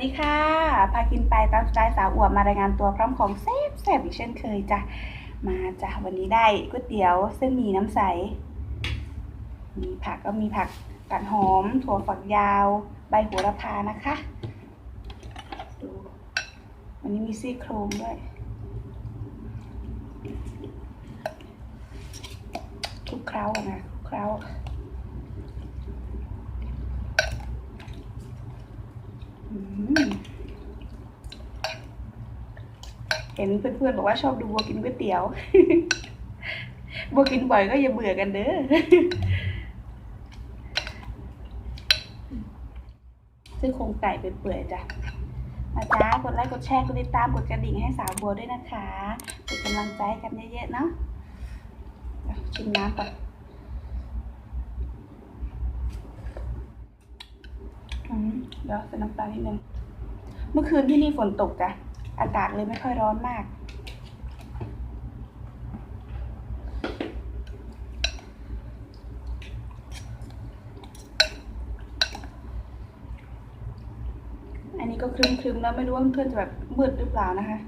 ดีค่ะ พากินไปตามสไตล์สาวอวบมารายงานตัวพร้อมของแซ่บแซ่บอีกเช่นเคยจ้ะ มาจ้ะวันนี้ได้ก๋วยเตี๋ยวเส้นหมี่น้ำใส มีผักก็มีผักกาดหอม ถั่วฝักยาว ใบโหระพานะคะดูวันนี้มีซี่โครงด้วยคลุกเคล้านะคลุกเคล้า อืม เห็นเพื่อนๆบอกว่าชอบดูบัวกินก๋วยเตี๋ยวบัวกินบ่อยก็อย่าเบื่อกันเด้อซึ่งโครงไก่เป็นเปื่อยๆจ้ะมาจ้ากดไลค์กดแชร์กดติดตามกดกระดิ่งให้สาวบัวด้วยนะคะเป็นกำลังใจกันเยอะๆเนาะชิมน้ำก่อน อืม เดี๋ยวใส่น้ำตาลนิดนึงเมื่อคืนที่นี่ฝนตกจ้ะอากาศเลยไม่ค่อยร้อนมาก อันนี้ก็ครึมๆแล้วไม่รู้ว่าเพื่อนๆจะแบบมืดหรือเปล่านะคะ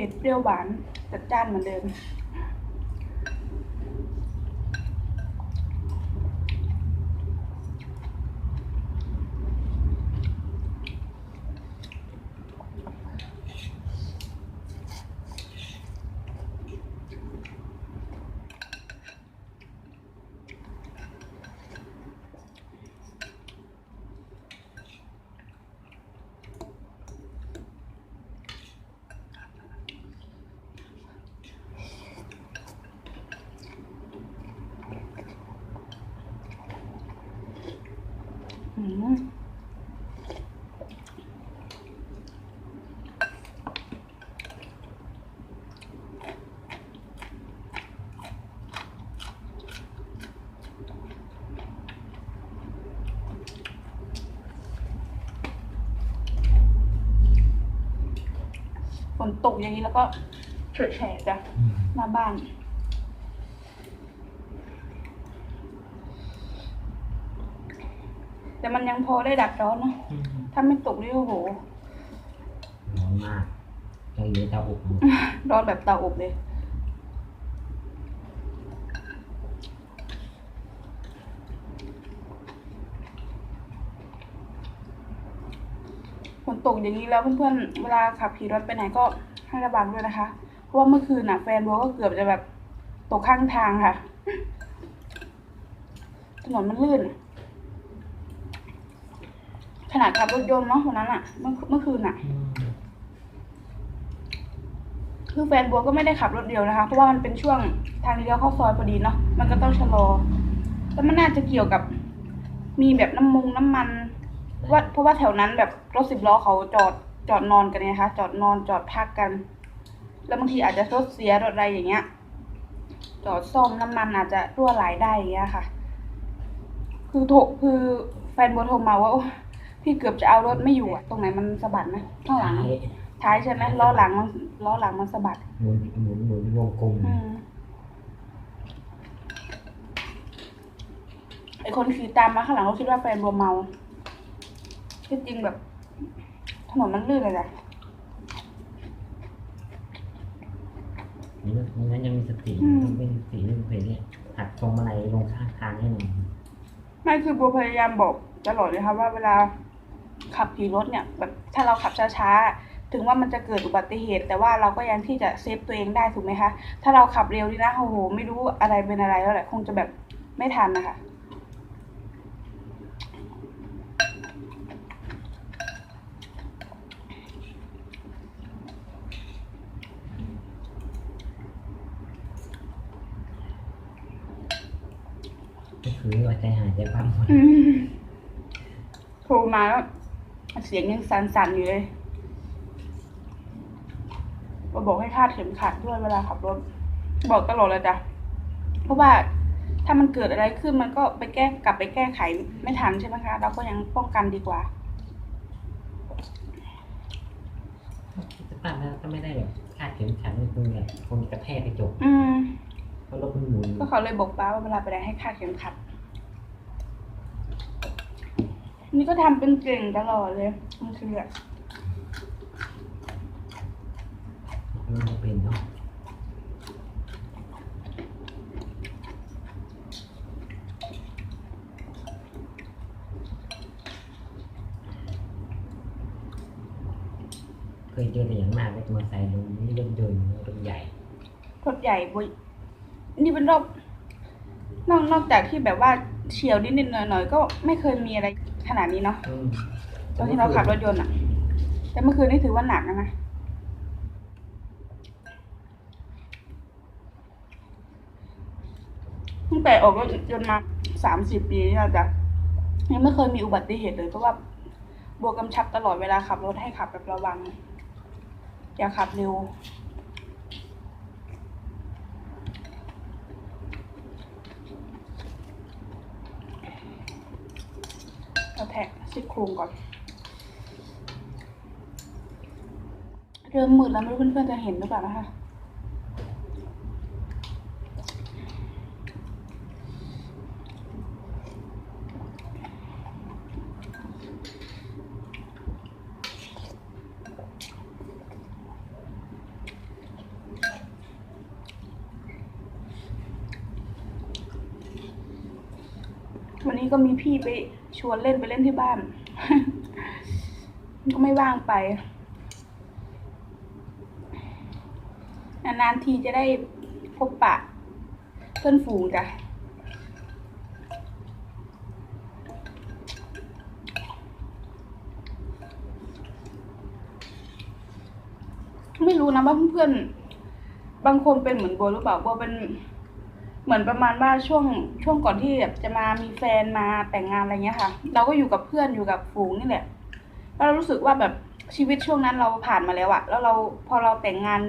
เผ็ดเปรี้ยวหวานจัดจ้านเหมือนเดิม อืมฝน ตกอย่างนี้แล้วก็เฉอะแฉะจ้ะหน้าบ้าน แต่มันยังพอได้ดับร้อนเนอะถ้าไม่ตกนี่โอ้โห ร้อนมากใจเย็นเตาอบหมดร้อนแบบเตาอบเลย ฝนตกอย่างนี้แล้วเพื่อนๆ เวลาขับขี่รถไปไหนก็ ให้ระวังด้วยนะคะ เพราะว่าเมื่อคืนน่ะแฟนบัวก็เกือบจะแบบตกข้างทางค่ะ ถนนมันลื่น ขนาดขับรถยนต์เนาะวันนั้นอะเมื่อเมื่อคืนอะคือแฟนบัวก็ไม่ได้ขับรถเดียวนะคะ เพราะว่ามันเป็นช่วงทางเลี้ยวเข้าซอยพอดีเนาะ มันก็ต้องชะลอ แล้วมันน่าจะเกี่ยวกับ มีแบบน้ำมงน้ำมันว่าเพราะว่าแถวนั้นแบบรถสิบล้อเขาจอด จอดนอนกันไงคะ จอดนอนจอดพักกัน แล้วบางทีอาจจะรถเสียรถอะไรอย่างเงี้ย จอดซ่อมน้ำมันอาจจะรั่วไหลได้อย่างเงี้ยค่ะ คือโทรคือแฟนโบโทรมาว่าโอ้พี่เกือบจะเอารถไม่อยู่อะตรงไหนมันสะบัดไหมข้างหลังท้ายท้ายใช่ไหมล้อหลังมันล้อหลังมันสะบัดหมุนหมุนหมุนวงกลมอืมไอคนขี่ตามมาข้างหลังก็คิดว่าแฟนบัวเมาที่จริงแบบ ถนนมันลื่นเลยแหละนี่นี่นั้นยังมีสติอืมต้องเป็นสติเรื่องเพลเนี่ยหักพวงมาลัยลงข้างทางให้หน่อยไม่คือบัวพยายามบอกตลอดเลยค่ะว่าเวลาขับขี่รถเนี่ยแบบถ้าเราขับช้าๆ ถึงว่ามันจะเกิดอุบัติเหตุ แต่ว่าเราก็ยังที่จะเซฟตัวเองได้ถูกไหมคะ ถ้าเราขับเร็วนี่นะโอ้โห ไม่รู้อะไรเป็นอะไรแล้วแหละคงจะแบบไม่ทันนะคะ ก็คือว่าใจหายใจปั๊มหมดอืมโทรมาแล้วเสียงยังสั่นๆอยู่เลยก็บอกให้คาดเข็มขัดด้วยเวลาขับรถ บอกตลอดเลยจ้ะ เพราะว่าถ้ามันเกิดอะไรขึ้นมันก็ไปแก้กลับไปแก้ไขไม่ทันใช่ไหมคะ เราก็ยังป้องกันดีกว่าจะปั๊มแล้วก็ไม่ได้แบบคาดเข็มขัดนี่คือแบบคนกระแทกกระจก อืม เพราะรถมันหมุนก็เขาเลยบอกป้าว่าเวลาไปไหนให้คาดเข็มขัด นี่ก็ทำเป็นเก่งตลอดเลย มันคืออะมันจะเป็นเนาะเคยเจอแต่อย่างมากรถมอเตอร์ไซค์ลงนี่รถยนต์รถใหญ่ รถใหญ่บุย นี่เป็นรอบนอกนอกจากที่แบบว่าเฉียวนิดๆหน่อยๆก็ไม่เคยมีอะไรขนาดนี้เนาะอืมตอนที่เราขับรถยนต์อะแต่เมื่อคืนนี่ถือว่าหนักนะนะตั้งแต่ออกรถยนต์มาสามสิบปีนี่เราจะยังไม่เคยมีอุบัติเหตุเลยเพราะว่าบวกกำชับตลอดเวลาขับรถให้ขับแบบระวัง อย่าขับเร็ว เอาแท็ก ซี่โครงก่อน เริ่มมืดแล้วไม่รู้เพื่อนๆจะเห็นหรือเปล่านะคะ วั นี้ก็มีพี่ไปชวนเล่นไปเล่นที่บ้าน ก็ไม่ว่างไป นานๆทีจะได้พบปะ เพื่อนฝูงจ้ะไม่รู้นะว่าเพื่อนๆบางคนเป็นเหมือนโบหรือเปล่าโบเป็น เหมือนประมาณว่าช่วงช่วงก่อนที่แบบจะมามีแฟนมาแต่งงานอะไรเงี้ยค่ะ เราก็อยู่กับเพื่อนอยู่กับฝูงนี่แหละแล้วเรารู้สึกว่าแบบชีวิตช่วงนั้นเราผ่านมาแล้วอะแล้วเราพอเราแต่งงาน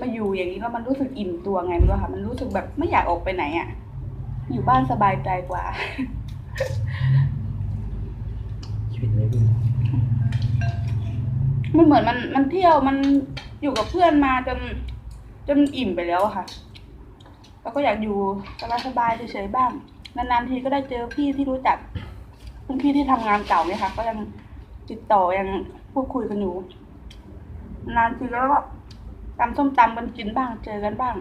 มาอยู่อย่างนี้แล้วมันรู้สึกอิ่มตัวไงไม่รู้ค่ะ มันรู้สึกแบบไม่อยากออกไปไหนอะอยู่บ้านสบายใจกว่า ชีวิตวัยรุ่นมันเหมือนมันมันเที่ยวมันอยู่กับเพื่อนมาจนจนอิ่มไปแล้วอะค่ะ แล้วก็อยากอยู่สบายๆเฉยๆบ้าง นานๆทีก็ได้เจอพี่ที่รู้จักเพื่อนพี่ที่ทำงานเก่าเนี่ยค่ะ ก็ยังติดต่อยังพูดคุยกันอยู่นานทีแล้วก็ตำส้มตำกันกินบ้างเจอกันบ้าง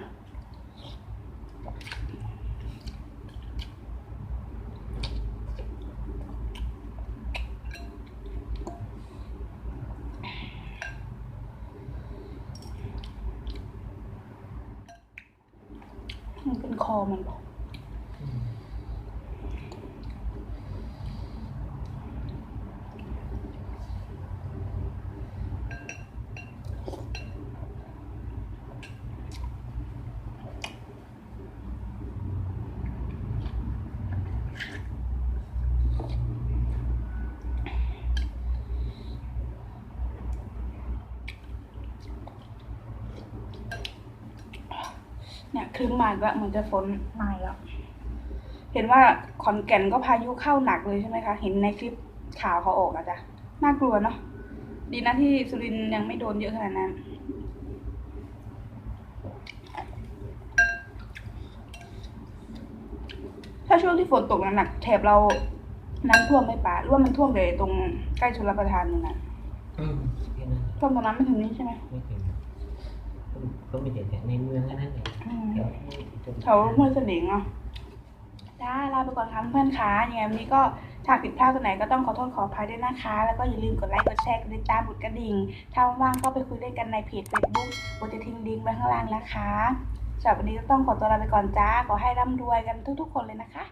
มันเป็นคอมันบอก ครึ้มมาอีก็เหมือนจะฝนมาอีกแล้ว เห็นว่าขอนแก่นก็พายุเข้าหนักเลยใช่ไหมคะ เห็นในคลิปข่าวเขาออกอะจ้ะน่ากลัวเนาะดีนะที่สุรินทร์ยังไม่โดนเยอะขนาดนั้นถ้าช่วงที่ฝนตกหนักๆแถบเราน้ำท่วมไหม่ป่าหรือว่ามันท่วมเลยตรงใกล้ชลประทานนี่นะอืมแค่นั้นท่วมตรงนั้นไม่ถึงนี้ใช่ไหมไม่ถึงก็ไม่เด็ดแต่ในเมืองแค่นั้นเองอืมเดี๋ยว แถวห้วยเสนิงเนาะจ้าลาไปก่อนค่ะเพื่อนๆคะยังไงวันนี้ก็ถ้าผิดพลาดตรงไหนก็ต้องขอโทษขออภัยด้วยนะคะ แล้วก็อย่าลืมกดไลค์ กดแชร์ กดติดตามกดกระดิ่ง ถ้าว่างๆก็ไปคุยด้วยกันในเพจ Facebook โบจะทิ้งลิงก์ไว้ข้างล่างนะคะสำหรับวันนี้ก็ต้องขอตัวลาไปก่อนจ้า ขอให้ร่ำรวยกันทุกๆ คนเลยนะคะ